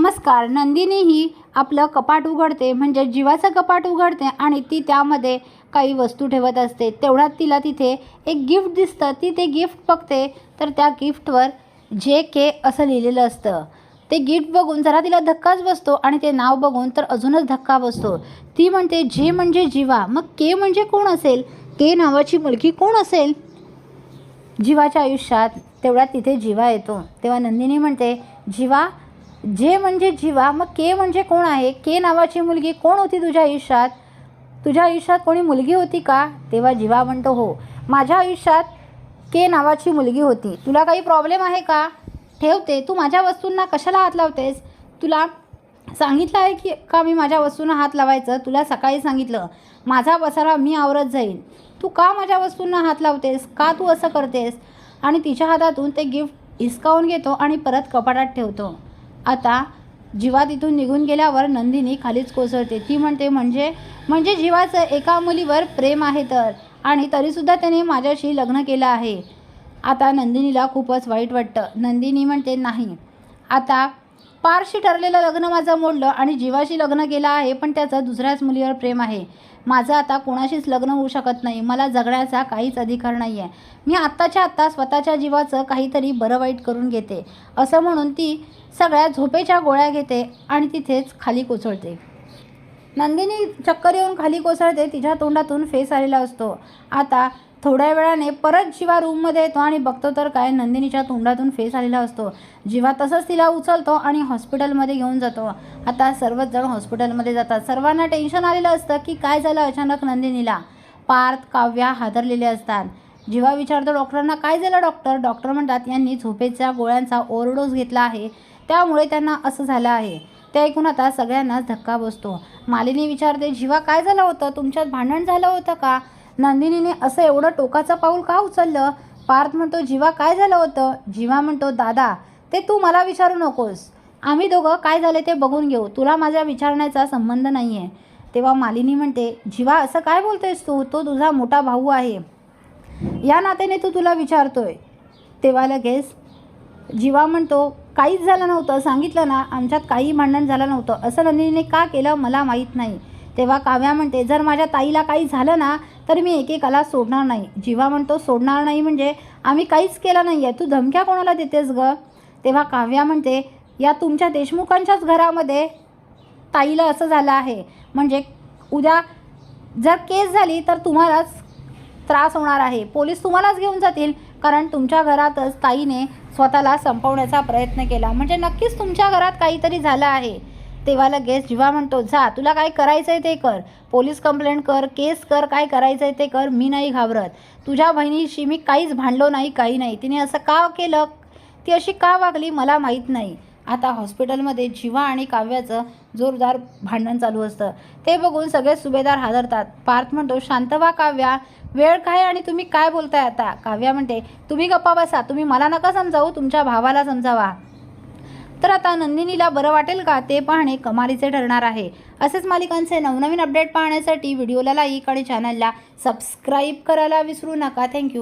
नमस्कार नंदिनी ही आपलं कपाट उघडते म्हणजे जीवाचं कपाट उघडते आणि ती त्यामध्ये काही वस्तू ठेवत असते. तेवढ्यात तिला तिथे एक गिफ्ट दिसतं. ती ते गिफ्ट बघते तर त्या गिफ्टवर जे के असं लिहिलेलं असतं. ते गिफ्ट बघून जरा तिला धक्काच बसतो आणि ते नाव बघून तर अजूनच धक्का बसतो. ती म्हणते जे म्हणजे जीवा. मग के म्हणजे कोण असेल? के नावाची मुलगी कोण असेल? जीवाच्या आयुष्यात तेवढ्यात तिथे जीवा येतो. तेव्हा नंदिनी म्हणते जीवा जे म्हणजे जीवा मग के म्हणजे कोण आहे? के नावाची मुलगी कोण होती तुझ्या आयुष्यात? तुझ्या आयुष्यात कोणी मुलगी होती का? तेव्हा जीवा म्हणतो हो. माझ्या आयुष्यात के नावाची मुलगी होती. तुला काही प्रॉब्लेम आहे का? ठेवते. तू माझ्या वस्तूंना कशाला हात लावतेस? तुला सांगितलं आहे की का मी माझ्या वस्तूंना हात लावायचं? तुला सकाळी सांगितलं माझा पसारा मी आवरत जाईल तू का माझ्या वस्तूंना हात लावतेस? का तू असं करतेस? आणि तिच्या हातातून ते गिफ्ट हिसकावून घेतो आणि परत कपाटात ठेवतो. आता जीवा तिथून निघून गेल्यावर नंदिनी खालीच कोसळते. ती म्हणते म्हणजे म्हणजे जीवाचं एका मुलीवर प्रेम आहे तर? आणि तरीसुद्धा त्याने माझ्याशी लग्न केलं आहे. आता नंदिनीला खूपच वाईट वाटतं. नंदिनी म्हणते नाही. आता पारशी ठरलेलं लग्न माझं मोडलं आणि जीवाशी लग्न केलं आहे पण त्याचं दुसऱ्याच मुलीवर प्रेम आहे. माझं आता कोणाशीच लग्न होऊ शकत नाही. मला जगण्याचा काहीच अधिकार नाही आहे मी आत्ताच्या आत्ता स्वतःच्या जीवाचं काहीतरी बरं वाईट करून घेते. असं म्हणून ती सगळ्या झोपेच्या गोळ्या घेते आणि तिथेच खाली कोसळते. नंदिनी चक्कर येऊन खाली कोसळते. तिच्या तोंडातून फेस आलेला असतो. आता थोड्या वेळाने परत जीवा रूममध्ये येतो आणि बघतो तर काय नंदिनीच्या तोंडातून फेस आलेला असतो. जीवा तसंच तिला उचलतो आणि हॉस्पिटलमध्ये घेऊन जातो. आता सर्वच जण हॉस्पिटलमध्ये जातात. सर्वांना टेन्शन आलेलं असतं की काय झालं अचानक नंदिनीला? पार्थ काव्या हादरलेले असतात. जीवा विचारतो डॉक्टरांना काय झालं डॉक्टर? डॉक्टर म्हणतात यांनी झोपेच्या गोळ्यांचा ओव्हरडोस घेतला आहे. त्यामुळे त्यांना असं झालं आहे. ते ऐकून आता सगळ्यांनाच धक्का बसतो. मालिनी विचारते जीवा काय झालं होतं? तुमच्यात भांडण झालं होतं का? नंदिनीने असं एवढं टोकाचं पाऊल का उचललं? पार्थ म्हणतो जीवा काय झालं होतं? जीवा म्हणतो दादा ते तू मला विचारू नकोस. आम्ही दोघं काय झाले ते बघून घेऊ. तुला माझ्या विचारण्याचा संबंध नाही आहे तेव्हा मालिनी म्हणते जीवा असं काय बोलतोयस तू? तो तुझा मोठा भाऊ आहे. या नात्याने तू तुला विचारतोय. तेव्हा लगेच जीवा म्हणतो काहीच झालं नव्हतं. सांगितलं ना आमच्यात काही भांडण झालं नव्हतं. असं नंदिनीने का केलं? मला माहीत नाही. तेव्हा काव्या म्हणते जर माझ्या ताईला काही झालं ना तर मी एकेकाला सोडणार नाही. जीवा म्हणतो सोडणार नाही म्हणजे आम्ही काहीच केलं नाही आहे तू धमक्या कोणाला देतेस ग? तेव्हा काव्या म्हणते या तुमच्या देशमुखांच्याच घरामध्ये ताईला असं झालं आहे. म्हणजे उद्या जर केस झाली तर तुम्हालाच त्रास होणार आहे. पोलीस तुम्हालाच घेऊन जातील. कारण तुमच्या घरातच ताईने स्वतःला संपवण्याचा प्रयत्न केला. म्हणजे नक्कीच तुमच्या घरात काहीतरी झालं आहे. तेव्हा लगेच जेव्हा म्हणतो जा तुला काय करायचं आहे ते कर. पोलीस कंप्लेंट कर केस कर काय करायचं आहे ते कर. मी नाही घाबरत. तुझ्या बहिणीशी मी काहीच भांडलो नाही काही नाही. तिने असं का केलं? ती अशी का वागली मला माहीत नाही. आता हॉस्पिटलमध्ये जिवा आणि काव्याचं जोरदार भांडण चालू असतं. ते बघून सगळे सुभेदार हादरतात. पार्थ म्हणतो शांत व्हा काव्या. वेळ काय आणि तुम्ही काय बोलताय आता? काव्या म्हणते तुम्ही गप्पा बसा. तुम्ही मला नका समजावू. तुमच्या भावाला समजावा. तर आता नंदिनीला बरं वाटेल का? ते पाहणे कमालीचे ठरणार आहे. असेच मालिकांचे नवनवीन अपडेट पाहण्यासाठी व्हिडिओला लाईक आणि चॅनलला सबस्क्राईब करायला विसरू नका. थँक्यू